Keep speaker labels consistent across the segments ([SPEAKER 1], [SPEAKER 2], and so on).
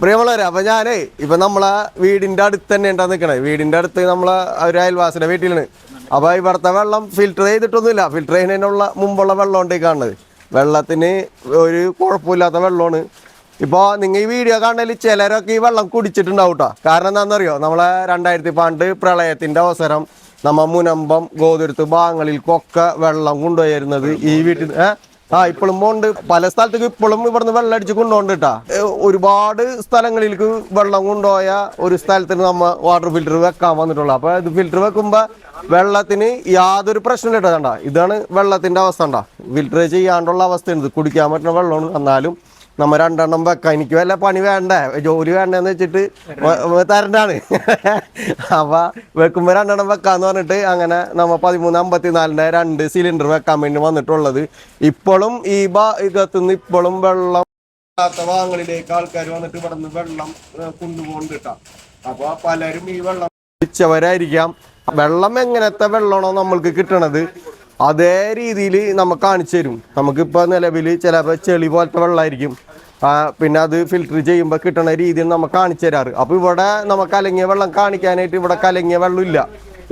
[SPEAKER 1] പ്രിയമുള്ളവരെ അപ്പൊ ഞാനേ ഇപ്പൊ നമ്മളെ വീടിന്റെ അടുത്ത് തന്നെ ഉണ്ടാ നിക്കണേ. വീടിന്റെ അടുത്ത് നമ്മളെ ഒരു അയൽവാസിന്റെ വീട്ടിലാണ്. അപ്പൊ ഇവിടുത്തെ വെള്ളം ഫിൽറ്റർ ചെയ്തിട്ടൊന്നുമില്ല. ഫിൽറ്റർ ചെയ്യുന്നതിനുള്ള മുമ്പുള്ള വെള്ളം ഉണ്ട് ഈ കാണുന്നത്. വെള്ളത്തിന് ഒരു കുഴപ്പമില്ലാത്ത വെള്ളമാണ്. ഇപ്പോൾ നിങ്ങൾ ഈ വീഡിയോ കാണുന്നതിൽ ചിലരൊക്കെ ഈ വെള്ളം കുടിച്ചിട്ടുണ്ടാവും കേട്ടോ കാരണം എന്താണെന്നറിയോ? നമ്മളെ രണ്ടായിരത്തി പണ്ട് പ്രളയത്തിന്റെ അവസരം നമ്മ മുനമ്പം ഭാഗങ്ങളിൽ ഭാഗങ്ങളിൽക്കൊക്കെ വെള്ളം കൊണ്ടുപോയിരുന്നത് ഈ വീട്ടിൽ ഏഹ് ആ ഇപ്പോഴും ഉണ്ട്. പല സ്ഥലത്തേക്ക് ഇപ്പോഴും ഇവിടുന്ന് വെള്ളം അടിച്ച് കൊണ്ടുപോകണ്ട് കേട്ടാ ഒരുപാട് സ്ഥലങ്ങളിലേക്ക് വെള്ളം കൊണ്ടുപോയ ഒരു സ്ഥലത്തിന് നമ്മ വാട്ടർ ഫിൽറ്റർ വെക്കാൻ വന്നിട്ടുള്ളൂ. അപ്പൊ ഇത് ഫിൽറ്റർ വെക്കുമ്പോ വെള്ളത്തിന് യാതൊരു പ്രശ്നം കേട്ടോ ഇതാണ് വെള്ളത്തിന്റെ അവസ്ഥ ഉണ്ടാ ഫിൽറ്റർ ചെയ്യാണ്ടുള്ള അവസ്ഥയാണ് ഇത്. കുടിക്കാൻ പറ്റുന്ന വെള്ളമാണ്. എന്നാലും നമ്മ രണ്ടെണ്ണം വെക്കാം. എനിക്ക് വല്ല പണി വേണ്ട? ജോലി വേണ്ടെന്ന് വെച്ചിട്ട് തരണ്ടാണ്. അപ്പൊ വെക്കുമ്പോ രണ്ടെണ്ണം വെക്കാന്ന് പറഞ്ഞിട്ട് അങ്ങനെ നമ്മ പതിമൂന്ന് അമ്പത്തിനാലിന്റെ രണ്ട് സിലിണ്ടർ വെക്കാൻ വേണ്ടി വന്നിട്ടുള്ളത്. ഇപ്പോഴും ഈ ഭാഗത്തുനിന്ന് ഇപ്പോഴും വെള്ളം ഭാഗങ്ങളിലേക്ക് ആൾക്കാർ വന്നിട്ട് ഇവിടെ നിന്ന് വെള്ളം കിട്ടാം കേട്ടോ അപ്പൊ പലരും ഈ വെള്ളം വരായിരിക്കാം വെള്ളം എങ്ങനത്തെ വെള്ളമാണോ നമ്മൾക്ക് കിട്ടണത്? അതേ രീതിയിൽ നമുക്ക് കാണിച്ചു തരും. നമുക്കിപ്പോൾ നിലവിൽ ചിലപ്പോൾ ചെളി പോലത്തെ വെള്ളമായിരിക്കും പിന്നെ അത് ഫിൽറ്റർ ചെയ്യുമ്പോൾ കിട്ടുന്ന രീതിയിൽ നമുക്ക് കാണിച്ചു തരാറ്. അപ്പോൾ ഇവിടെ നമുക്ക് കലങ്ങിയ വെള്ളം കാണിക്കാനായിട്ട് ഇവിടെ കലങ്ങിയ വെള്ളമില്ല.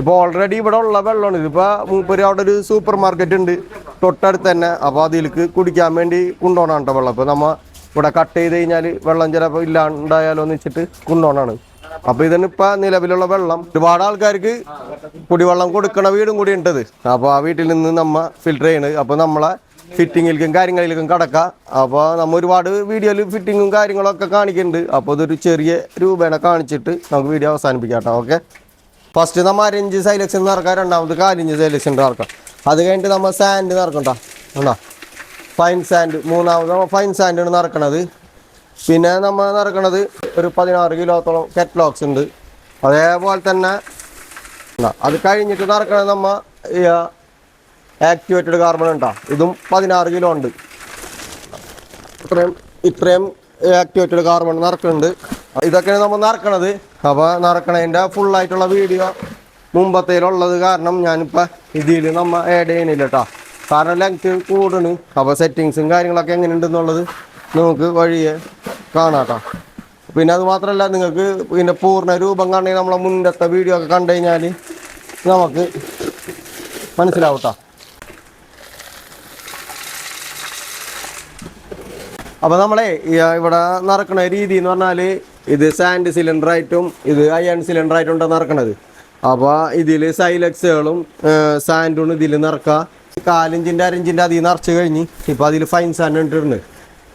[SPEAKER 1] ഇപ്പൊ ഓൾറെഡി ഇവിടെ ഉള്ള വെള്ളമാണ്. ഇതിപ്പോൾ മൂപ്പര് അവിടെ ഒരു സൂപ്പർ മാർക്കറ്റ് ഉണ്ട്. തൊട്ടടുത്ത് തന്നെ. അപ്പോൾ അതിലേക്ക് കുടിക്കാൻ വേണ്ടി കൊണ്ടുപോകണം വെള്ളം. അപ്പോൾ നമ്മൾ ഇവിടെ കട്ട് ചെയ്ത് കഴിഞ്ഞാൽ വെള്ളം ചിലപ്പോൾ ഇല്ലാണ്ടായാലോ എന്ന് വെച്ചിട്ട് കൊണ്ടുപോകണാണ് അപ്പൊ ഇതിന് ഇപ്പൊ നിലവിലുള്ള വെള്ളം. ഒരുപാട് ആൾക്കാർക്ക് കുടിവെള്ളം കൊടുക്കണ വീടും കൂടി ഉണ്ടത് അപ്പൊ ആ വീട്ടിൽ നിന്ന് നമ്മ ഫിൽറ്റർ ചെയ്യണത് അപ്പൊ നമ്മളെ ഫിറ്റിങ്ങിലേക്കും കാര്യങ്ങളിലേക്കും കടക്കാം. അപ്പോൾ നമ്മ ഒരുപാട് വീഡിയോയിൽ ഫിറ്റിങ്ങും കാര്യങ്ങളൊക്കെ കാണിക്കുന്നുണ്ട് അപ്പോൾ ഇതൊരു ചെറിയ രൂപേണ കാണിച്ചിട്ട് നമുക്ക് വീഡിയോ അവസാനിപ്പിക്കാം ഓക്കെ ഫസ്റ്റ് നമ്മ അരഞ്ച് സൈലക്ഷൻ നടക്കാം. രണ്ടാമത് കാലിഞ്ച് സൈലക്ഷൻ നടക്കാം. അത് കഴിഞ്ഞിട്ട് നമ്മൾ സാൻഡ് നടക്കണ്ട. ഫൈൻ സാൻഡ് മൂന്നാമത് ഫൈൻ സാൻഡാണ് നടക്കണത്. പിന്നെ നമ്മൾ നടക്കുന്നത് ഒരു പതിനാറ് കിലോത്തോളം കെറ്റ്ലോക്സ് ഉണ്ട്. അതേപോലെ തന്നെ? അത് കഴിഞ്ഞിട്ട് നടക്കണത് നമ്മ ആക്ടിവേറ്റഡ് കാർബൺ ഉണ്ടാ? ഇതും പതിനാറ് കിലോ ഉണ്ട്. ഇത്രയും ഇത്രയും ആക്ടിവേറ്റഡ് കാർബൺ നടക്കുന്നുണ്ട്. ഇതൊക്കെയാണ് നമ്മൾ നടക്കണത്. അപ്പോൾ നടക്കണതിന്റെ ഫുള്ളായിട്ടുള്ള വീഡിയോ മുമ്പത്തേലുള്ളത് കാരണം ഞാനിപ്പോൾ ഇതിൽ നമ്മൾ ആഡ് ചെയ്യണില്ല കേട്ടോ കാരണം ലെങ്ത് കൂടുന്നു. അപ്പോൾ സെറ്റിങ്സും കാര്യങ്ങളൊക്കെ എങ്ങനെയുണ്ടെന്നുള്ളത് നമുക്ക് വഴിയെ കാണാട്ടോ. പിന്നെ അത് മാത്രമല്ല നിങ്ങൾക്ക് പിന്നെ പൂർണ രൂപം കാണണമെങ്കിൽ നമ്മളെ മുന്നത്തെ വീഡിയോ ഒക്കെ കണ്ടു കഴിഞ്ഞാൽ നമുക്ക് മനസ്സിലാവട്ടോ. അപ്പോൾ നമ്മളെ ഇവിടെ നടക്കുന്ന രീതി എന്ന് പറഞ്ഞാൽ ഇത് സാൻഡ് സിലിണ്ടറായിട്ടും ഇത് അയൺ സിലിണ്ടറായിട്ടും ഉണ്ട് നടക്കുന്നത് അപ്പോൾ ഇതിൽ സൈലക്സുകളും സാൻഡും ഇതിൽ നിറക്കുക കാലിഞ്ചിന്റെ അരഞ്ചിന്റെ അതിൽ നിറച്ച് കഴിഞ്ഞ് ഇപ്പോൾ അതിൽ ഫൈൻ സാൻഡ് ഇട്ടിട്ടുണ്ട്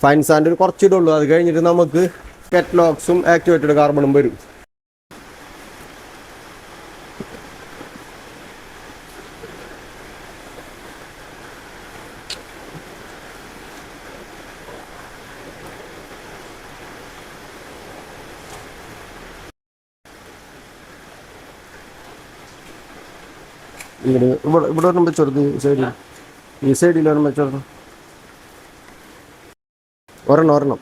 [SPEAKER 1] ഫൈൻ സാൻഡ് ഒരു കുറച്ചിടുള്ളൂ. അത് കഴിഞ്ഞിട്ട് നമുക്ക് കെറ്റ്ലോക്സും ആക്ടിവേറ്റഡ് കാർബണും വരും. ഇവിടെ ഇവിടെ വരുമ്പോൾ ചെറുത് സൈഡിൽ ഈ സൈഡിൽ വരുമ്പോൾ വെച്ചോടുന്നു ഒരെണ്ണം ഒരെണ്ണം.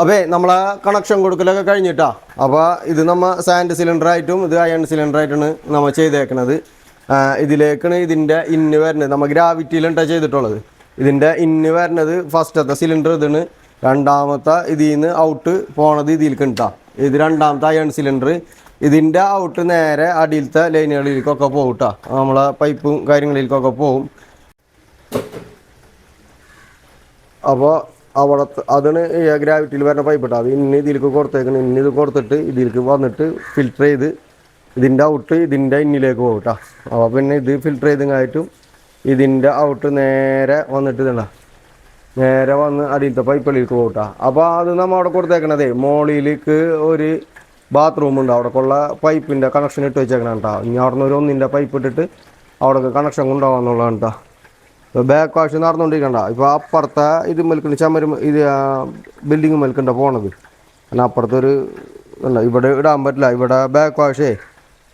[SPEAKER 1] അപ്പേ ആ കണക്ഷൻ കൊടുക്കലൊക്കെ കഴിഞ്ഞിട്ടാ. അപ്പോൾ ഇത് നമ്മ സാൻഡ് സിലിണ്ടർ ആയിട്ടും ഇത് അയൺ സിലിണ്ടർ ആയിട്ടാണ് നമ്മൾ ചെയ്തേക്കണത്. ഇതിലേക്കാണ് ഇതിന്റെ ഇന്ന് വരുന്നത് നമ്മൾ ഗ്രാവിറ്റിയിലാണ് ചെയ്തിട്ടുള്ളത്. ഇതിന്റെ ഇന്ന് വരുന്നത് ഫസ്റ്റത്തെ സിലിണ്ടർ ഇതാണ്. രണ്ടാമത്തെ ഇതിൽ നിന്ന് ഔട്ട് പോണത് ഇതിലേക്ക് ഉണ്ടാ ഇത് രണ്ടാമത്തെ അയൺ സിലിണ്ടർ ഇതിന്റെ ഔട്ട് നേരെ അടിയിലത്തെ ലൈനുകളിലേക്കൊക്കെ പോകും കേട്ടോ നമ്മളെ പൈപ്പും കാര്യങ്ങളിലേക്കൊക്കെ പോകും അപ്പോൾ അവിടെ അതാണ് ഗ്രാവിറ്റിയിൽ വരുന്ന പൈപ്പ് കേട്ടോ അത് ഇന്ന് ഇതിലേക്ക് കൊടുത്തേക്കണം. ഇന്ന് ഇത് കൊടുത്തിട്ട് ഇതിലേക്ക് വന്നിട്ട് ഫിൽറ്റർ ചെയ്ത് ഇതിന്റെ ഔട്ട് ഇതിന്റെ ഇന്നിലേക്ക് പോകും കേട്ടോ അപ്പോൾ പിന്നെ ഇത് ഫിൽറ്റർ ചെയ്തങ്ങായിട്ടും ഇതിന്റെ ഔട്ട് നേരെ വന്നിട്ട് ഇതണ്ട നേരെ വന്ന് അടിയിലത്തെ പൈപ്പിലേക്ക് പോകും കേട്ടോ അപ്പോൾ അത് നമ്മൾ അവിടെ കൊടുത്തേക്കണതേ മോളിലേക്ക് ഒരു ബാത്റൂം ഉണ്ട്. അവിടെ ഉള്ള പൈപ്പിന്റെ കണക്ഷൻ ഇട്ട് വെച്ചേക്കണം കേട്ടോ ഇനി അവിടെ നിന്ന് ഒരു ഒന്നിന്റെ പൈപ്പ് ഇട്ടിട്ട് അവിടെ കണക്ഷൻ കൊണ്ടുപോകാന്നുള്ളതാണ് കേട്ടോ ബാക്ക് വാഷ് നടന്നുകൊണ്ടിരിക്കണ്ട ഇപ്പോൾ അപ്പുറത്തെ ഇത് മൽക്കുണ്ട് ചമരം ഇത് ബിൽഡിങ് മൽക്കണ്ട പോണത്. കാരണം അപ്പുറത്തൊരു അല്ല ഇവിടെ ഇടാൻ പറ്റില്ല. ഇവിടെ ബാക്ക് വാഷേ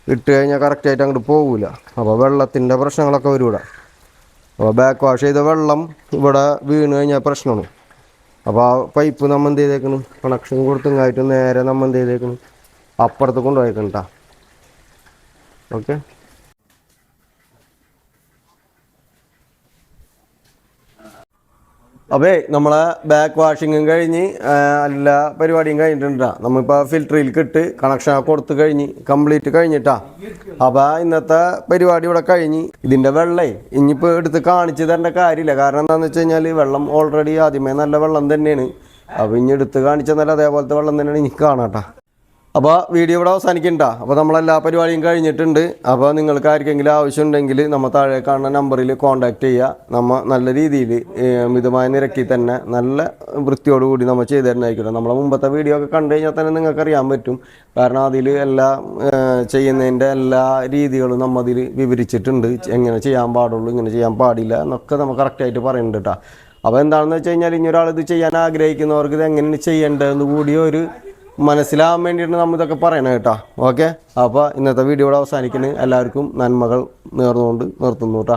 [SPEAKER 1] ഇട്ട് കഴിഞ്ഞാൽ കറക്റ്റായിട്ട് അങ്ങോട്ട് പോകില്ല അപ്പോൾ വെള്ളത്തിന്റെ പ്രശ്നങ്ങളൊക്കെ വരും ഇവിടെ അപ്പോൾ ബാക്ക് വാഷ് ചെയ്ത വെള്ളം ഇവിടെ വീണ് കഴിഞ്ഞാൽ പ്രശ്നമാണ്. അപ്പോൾ ആ പൈപ്പ് നമ്മൾ എന്ത് ചെയ്തേക്കണം കണക്ഷൻ കൊടുത്തങ്ങായിട്ട് നേരെ നമ്മൾ എന്ത് ചെയ്തേക്കണം അപ്പുറത്ത് കൊണ്ടുപോയേക്കണം കേട്ടോ. ഓക്കെ? അപ്പേ നമ്മളെ ബാക്ക് വാഷിങ്ങും കഴിഞ്ഞ് എല്ലാ പരിപാടിയും കഴിഞ്ഞിട്ടുണ്ടാ നമ്മളിപ്പോൾ ഫിൽറ്ററിൽ ഇട്ട് കണക്ഷൻ കൊടുത്ത് കഴിഞ്ഞ് കംപ്ലീറ്റ് കഴിഞ്ഞിട്ടാ. അപ്പോൾ ഇന്നത്തെ പരിപാടി ഇവിടെ കഴിഞ്ഞ് ഇതിന്റെ വെള്ളേ ഇനിയിപ്പോൾ എടുത്ത് കാണിച്ചു തരേണ്ട കാര്യമില്ല. കാരണം എന്താണെന്ന് വെച്ച് കഴിഞ്ഞാൽ വെള്ളം ഓൾറെഡി ആദ്യമേ നല്ല വെള്ളം തന്നെയാണ്. അപ്പോൾ ഇനി എടുത്ത് കാണിച്ചാൽ നല്ല അതേപോലത്തെ വെള്ളം തന്നെയാണ് എനിക്ക് കാണാട്ടാ അപ്പോൾ വീഡിയോ ഇവിടെ അവസാനിക്കണ്ട. അപ്പോൾ നമ്മളെല്ലാ പരിപാടിയും കഴിഞ്ഞിട്ടുണ്ട്. അപ്പോൾ നിങ്ങൾക്ക് ആർക്കെങ്കിലും ആവശ്യമുണ്ടെങ്കിൽ നമ്മൾ താഴെ കാണുന്ന നമ്പറിൽ കോൺടാക്റ്റ് ചെയ്യുക നമ്മൾ നല്ല രീതിയിൽ മിതമായ നിരക്കിൽ തന്നെ നല്ല വൃത്തിയോടുകൂടി നമ്മൾ ചെയ്തു തരുന്നതായിരിക്കും നമ്മളെ മുമ്പത്തെ വീഡിയോ ഒക്കെ കണ്ടു കഴിഞ്ഞാൽ തന്നെ നിങ്ങൾക്ക് അറിയാൻ പറ്റും. കാരണം അതിൽ എല്ലാ ചെയ്യുന്നതിന്റെ എല്ലാ രീതികളും നമ്മൾ അതിൽ വിവരിച്ചിട്ടുണ്ട്. എങ്ങനെ ചെയ്യാൻ പാടുള്ളൂ ഇങ്ങനെ ചെയ്യാൻ പാടില്ല എന്നൊക്കെ നമ്മൾ കറക്റ്റായിട്ട് പറയുന്നുണ്ട് കേട്ടോ. അപ്പോൾ എന്താണെന്ന് വെച്ച് കഴിഞ്ഞാൽ ഇനി ഒരാൾ ഇത് ചെയ്യാൻ ആഗ്രഹിക്കുന്നവർക്ക് ഇത് എങ്ങനെ ചെയ്യേണ്ടതെന്ന് കൂടി ഒരു മനസ്സിലാവാൻ വേണ്ടിയിട്ട് നമ്മൾ ഇതൊക്കെ പറയണം കേട്ടോ. ഓക്കെ അപ്പോൾ ഇന്നത്തെ വീഡിയോ ഇവിടെ അവസാനിക്കുന്നത് എല്ലാവർക്കും നന്മകൾ നേർന്നുകൊണ്ട് നിർത്തുന്നു കേട്ടോ.